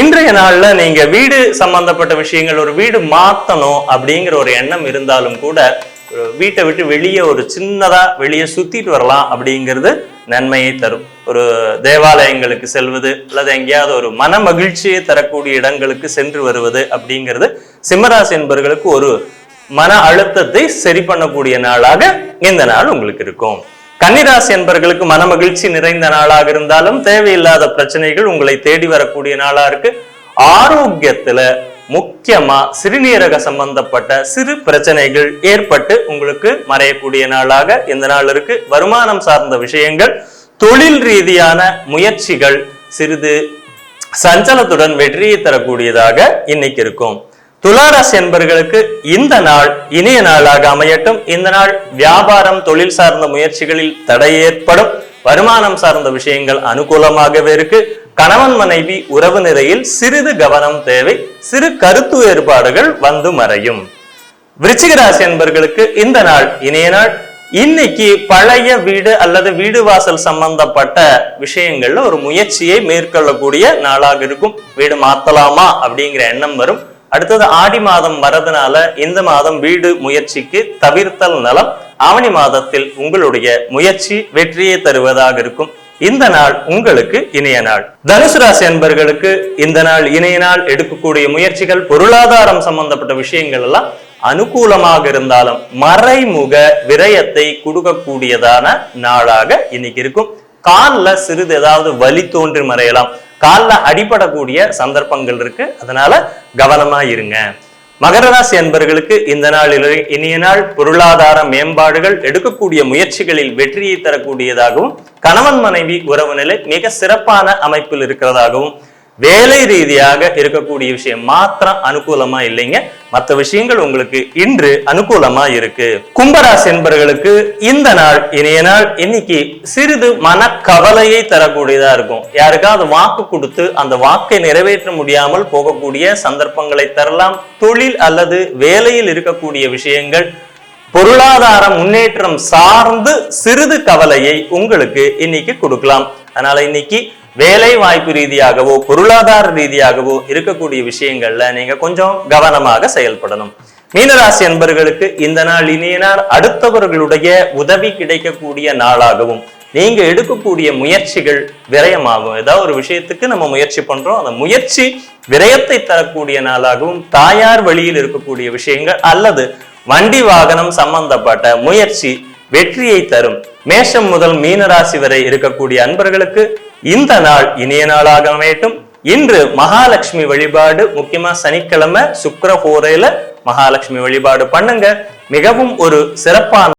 இன்றைய நாள்ல நீங்க வீடு சம்பந்தப்பட்ட விஷயங்கள் ஒரு வீடு மாத்தணும் அப்படிங்கிற ஒரு எண்ணம் இருந்தாலும் கூட ஒரு வீட்டை விட்டு வெளியே ஒரு சின்னதா வெளியே சுத்திட்டு வரலாம் அப்படிங்கிறது நன்மையை தரும். ஒரு தேவாலயங்களுக்கு செல்வது அல்லது எங்கேயாவது ஒரு மன மகிழ்ச்சியை தரக்கூடிய இடங்களுக்கு சென்று வருவது அப்படிங்கிறது சிம்மராசி என்பவர்களுக்கு ஒரு மன அழுத்தத்தை சரி பண்ணக்கூடிய நாளாக இந்த நாள் உங்களுக்கு இருக்கும். கன்னிராசி என்பர்களுக்கு மன மகிழ்ச்சி நிறைந்த நாளாக இருந்தாலும் தேவையில்லாத பிரச்சனைகள் உங்களை தேடி வரக்கூடிய நாளா இருக்கு. ஆரோக்கியத்துல முக்கியமா சிறுநீரக சம்பந்தப்பட்ட சிறு பிரச்சனைகள் ஏற்பட்டு உங்களுக்கு மறையக்கூடிய நாளாக இந்த நாள் இருக்கு. வருமானம் சார்ந்த விஷயங்கள் தொழில் ரீதியான முயற்சிகள் சிறிது சஞ்சலத்துடன் வெற்றியை தரக்கூடியதாக இன்னைக்கு இருக்கும். துளாராசி என்பர்களுக்கு இந்த நாள் இனிய நாளாக அமையட்டும். இந்த நாள் வியாபாரம் தொழில் சார்ந்த முயற்சிகளில் தடை ஏற்படும். வருமானம் சார்ந்த விஷயங்கள் அனுகூலமாகவே இருக்கு. கணவன் மனைவி உறவு நிலையில் சிறிது கவனம் தேவை. சிறு கருத்து வேறுபாடுகள் வந்து மறையும். விருச்சிகராசி என்பர்களுக்கு இந்த நாள் இனிய நாள். இன்னைக்கு பழைய வீடு அல்லது வீடு வாசல் சம்பந்தப்பட்ட விஷயங்கள்ல ஒரு முயற்சியை மேற்கொள்ளக்கூடிய நாளாக இருக்கும். வீடு மாத்தலாமா அப்படிங்கிற எண்ணம் வரும். அடுத்தது ஆடி மாதம் வரதுனால இந்த மாதம் வீடு முயற்சிக்கு தவிர்த்தல் நலம் ஆவணி மாதத்தில் உங்களுடைய முயற்சி வெற்றியை தருவதாக இருக்கும். இந்த நாள் உங்களுக்கு இணைய நாள். தனுசு ராசி அன்பர்களுக்கு இந்த நாள் இணைய நாள் எடுக்கக்கூடிய முயற்சிகள் பொருளாதாரம் சம்பந்தப்பட்ட விஷயங்கள் எல்லாம் அனுகூலமாக இருந்தாலும் மறைமுக விரயத்தை கொடுக்கக்கூடியதான நாளாக இன்னைக்கு இருக்கும். காலில் சிறிது ஏதாவது வலி தோன்றி மறையலாம். காலில் அடிபடக்கூடிய சந்தர்ப்பங்கள் இருக்கு. அதனால கவனமா இருங்க. மகர ராசி அன்பர்களுக்கு இந்த நாளில் இனிய நாள் பொருளாதார மேம்பாடுகள் எடுக்கக்கூடிய முயற்சிகளில் வெற்றியை தரக்கூடியதாகவும் கணவன் மனைவி உறவு நிலை மிக சிறப்பான அமைப்பில் இருக்கிறதாகவும் வேலை ரீதியாக இருக்கக்கூடிய விஷயம் மாத்திரம் அனுகூலமா இல்லைங்க. மற்ற விஷயங்கள் உங்களுக்கு இன்று அனுகூலமா இருக்கு. கும்பராசி என்பவர்களுக்கு இந்த நாள் இனிய நாள் இன்னைக்கு சிறிது மனக்கவலையை தரக்கூடியதா இருக்கும். யாருக்காவது வாக்கு கொடுத்து அந்த வாக்கை நிறைவேற்ற முடியாமல் போகக்கூடிய சந்தர்ப்பங்களை தரலாம். தொழில் அல்லது வேலையில் இருக்கக்கூடிய விஷயங்கள் பொருளாதார முன்னேற்றம் சார்ந்து சிறிது கவலையை உங்களுக்கு இன்னைக்கு கொடுக்கலாம். அதனால இன்னைக்கு வேலை வாய்ப்பு ரீதியாகவோ பொருளாதார ரீதியாகவோ இருக்கக்கூடிய விஷயங்கள்ல நீங்க கொஞ்சம் கவனமாக செயல்படணும். மீனராசி என்பர்களுக்கு இந்த நாள் இனிய நாள் அடுத்தவர்களுடைய உதவி கிடைக்கக்கூடிய நாளாகவும் நீங்க எடுக்கக்கூடிய முயற்சிகள் விரயமாகும் ஏதாவது ஒரு விஷயத்துக்கு நம்ம முயற்சி பண்றோம் அந்த முயற்சி விரயத்தை தரக்கூடிய நாளாகவும் தாயார் வழியில் இருக்கக்கூடிய விஷயங்கள் அல்லது வண்டி வாகனம் சம்பந்தப்பட்ட முயற்சி வெற்றியை தரும். மேஷம் முதல் மீனராசி வரை இருக்கக்கூடிய அன்பர்களுக்கு இந்த நாள் இனிய நாளாக அமையட்டும். இன்று மகாலட்சுமி வழிபாடு முக்கியமா சனிக்கிழமை சுக்கர ஹோரையில மகாலட்சுமி வழிபாடு பண்ணுங்க. மிகவும் ஒரு சிறப்பான